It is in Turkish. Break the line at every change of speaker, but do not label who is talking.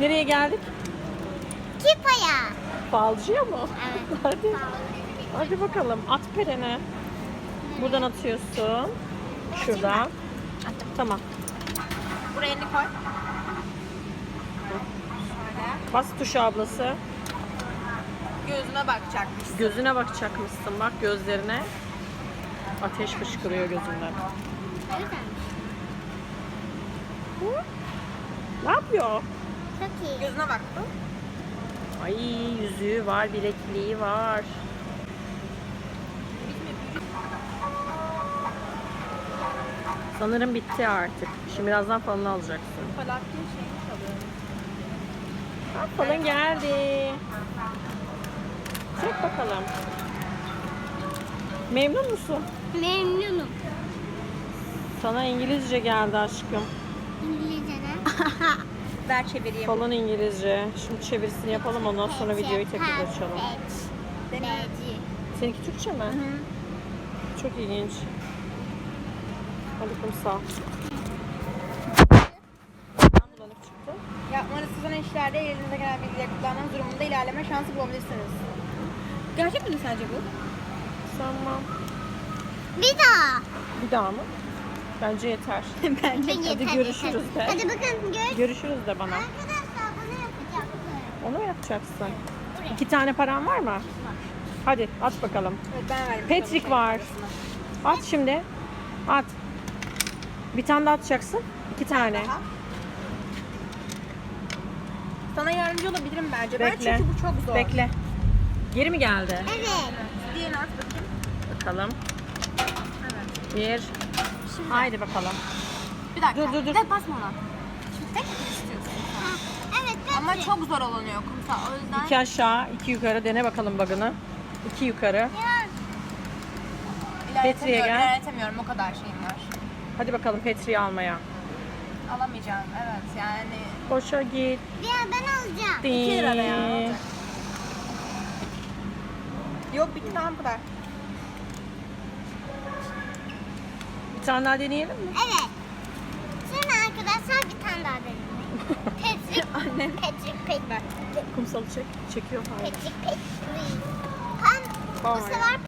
Nereye geldik?
Kipaya.
Falcıya mı?
Evet.
Hadi. Hadi bakalım. At perene. Buradan atıyorsun. Şuradan. Tamam.
Buraya elini koy.
Bas tuşa ablası.
Gözüme bakacakmışsın.
Gözüne bakacakmışsın. Bak gözlerine. Ateş fışkırıyor gözünden. Ne yapıyor?
Çok iyi.
Gözüne baktım.
Ay yüzüğü var, bilekliği var. Sanırım bitti artık. Şimdi birazdan falını alacaksın.
Falaktin şeyini çalıyorum.
Bak falın geldi. Çek bakalım. Memnun musun?
Memnunum.
Sana İngilizce geldi aşkım.
İngilizce'de.
Ver çevireyim.
Falın İngilizce. Şimdi çevirisini yapalım ondan sonra videoyu tekrar açalım. Seninki Türkçe mi? Çok ilginç. Kumsal. Neden bulanık çıktı?
Yapmanız sizin işlerde elinize gelen bilgileri kullanmanız durumunda ilerleme şansı bulabilirsiniz. Gerçek mi sence bu?
Tamam.
Bir daha.
Bir daha mı? Bence yeter.
Bence.
Ben yeter,
görüşürüz
yeter.
de.
Hadi bakın görüşürüz.
Görüşürüz de bana.
Arkadaşlar bunu yapacaksın.
Onu mu yapacaksın? İki tane paran var mı? Hadi at bakalım.
Evet, ben verdim.
Patrick var. At şimdi. At. Bir tane daha atacaksın. İki tane.
Daha. Sana yardımcı olabilirim bence. Ben
Bekle.
çünkü bu çok zor.
Bekle. Geri mi geldi?
Evet.
Diğerini at bakayım.
Bakalım.
Evet.
Bir. Haydi bakalım.
Bir dakika.
Dur, dur, dur.
Tek basma ona. Şimdi tek mi istiyorsun?
Ha, evet ben
Ama çok zor olunuyor kumsal. O yüzden
İki aşağı, iki yukarı. Dene bakalım bug'ını. İki yukarı.
Ya,
Petri'ye
ilerletemiyorum.
gel.
İlerletemiyorum. O kadar şeyim var.
Hadi bakalım Petri'yi almaya.
Alamayacağım. Evet yani.
Koşa git.
ya ben alacağım.
İki lira da ya. ne olacak? Yok bitti tamam bu kadar.
Tane daha deneyelim mi?
Evet. Şimdi arkadaşlar bir tane daha deneyelim. Patrick.
Annem.
Patrick, Patrick.
Kumsalı çek. Çekiyor hala.
Patrick, Patrick. Hem bu sefer